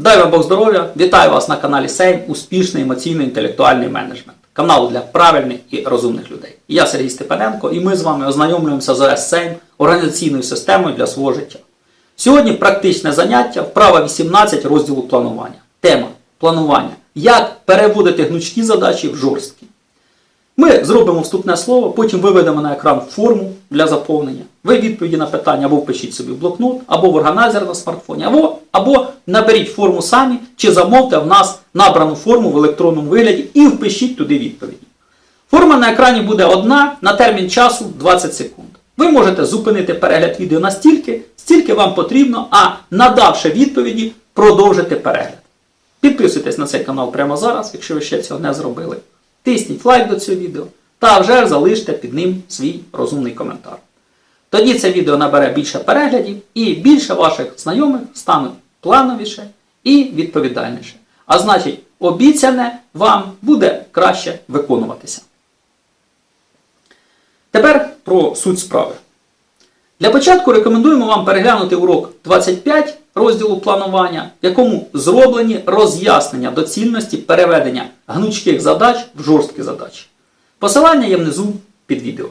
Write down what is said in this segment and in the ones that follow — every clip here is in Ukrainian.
Дай вам Бог здоров'я! Вітаю вас на каналі Сейм Успішний емоційно-інтелектуальний менеджмент. Канал для правильних і розумних людей. Я Сергій Степаненко і ми з вами ознайомлюємося з ОС Сейм організаційною системою для свого життя. Сьогодні практичне заняття, вправа 18 розділу планування. Тема планування. Як переводити гнучкі задачі в жорсткі. Ми зробимо вступне слово, потім виведемо на екран форму для заповнення. Ви відповіді на питання або впишіть собі в блокнот, або в органайзер на смартфоні, або, або наберіть форму самі, чи замовте в нас набрану форму в електронному вигляді і впишіть туди відповіді. Форма на екрані буде одна на термін часу 20 секунд. Ви можете зупинити перегляд відео настільки, стільки вам потрібно, а надавши відповіді, продовжити перегляд. Підписуйтесь на цей канал прямо зараз, якщо ви ще цього не зробили. Тисніть лайк до цього відео та вже залиште під ним свій розумний коментар. Тоді це відео набере більше переглядів і більше ваших знайомих стануть плановіше і відповідальніше. А значить, обіцяне вам буде краще виконуватися. Тепер про суть справи. Для початку рекомендуємо вам переглянути урок 25 розділу планування, в якому зроблені роз'яснення доцільності переведення гнучких задач в жорсткі задачі. Посилання є внизу під відео.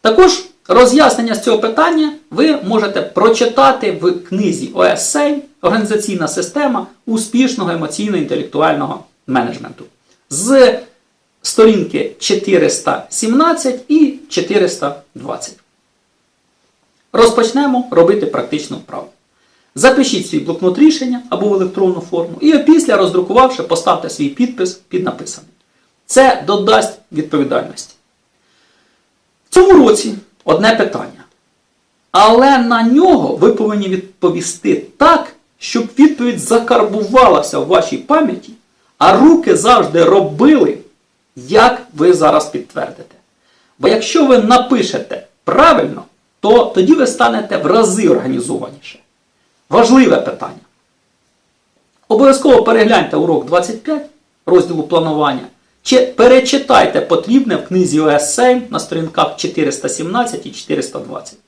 Також роз'яснення з цього питання ви можете прочитати в книзі ОССЕЙ Організаційна система успішного емоційно-інтелектуального менеджменту з сторінки 417 і 420. Розпочнемо робити практичну вправу. Запишіть свій блокнот рішення або в електронну форму і опісля, роздрукувавши, поставте свій підпис під написаним. Це додасть відповідальності. В цьому році одне питання. Але на нього ви повинні відповісти так, щоб відповідь закарбувалася в вашій пам'яті, а руки завжди робили, як ви зараз підтвердите. Бо якщо ви напишете правильно, то тоді ви станете в рази організованіше. Важливе питання. Обов'язково перегляньте урок 25 розділу планування. Чи перечитайте потрібне в книзі ОС7 на сторінках 417 і 420.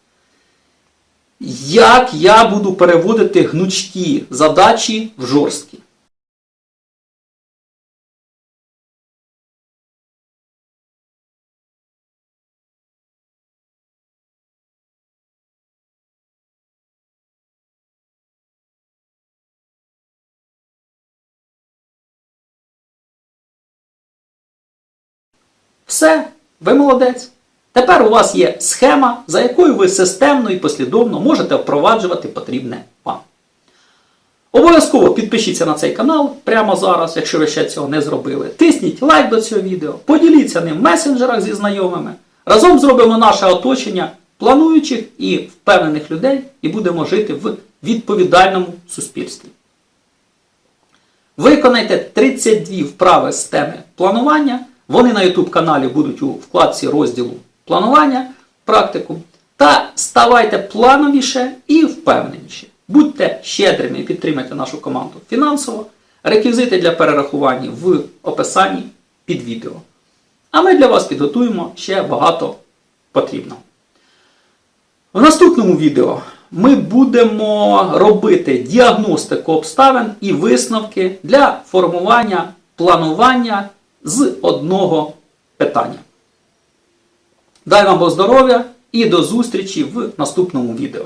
Як я буду переводити гнучкі задачі в жорсткі? Все, ви молодець. Тепер у вас є схема, за якою ви системно і послідовно можете впроваджувати потрібне вам. Обов'язково підпишіться на цей канал прямо зараз, якщо ви ще цього не зробили. Тисніть лайк до цього відео, поділіться ним в месенджерах зі знайомими. Разом зробимо наше оточення плануючих і впевнених людей і будемо жити в відповідальному суспільстві. Виконайте 32 вправи з теми планування. Вони на YouTube каналі будуть у вкладці розділу планування, практику. Та ставайте плановіше і впевненіші. Будьте щедрими і підтримайте нашу команду фінансово. Реквізити для перерахування в описанні під відео. А ми для вас підготуємо ще багато потрібного. В наступному відео ми будемо робити діагностику обставин і висновки для формування планування з одного питання. Дай вам Бог здоров'я і до зустрічі в наступному відео.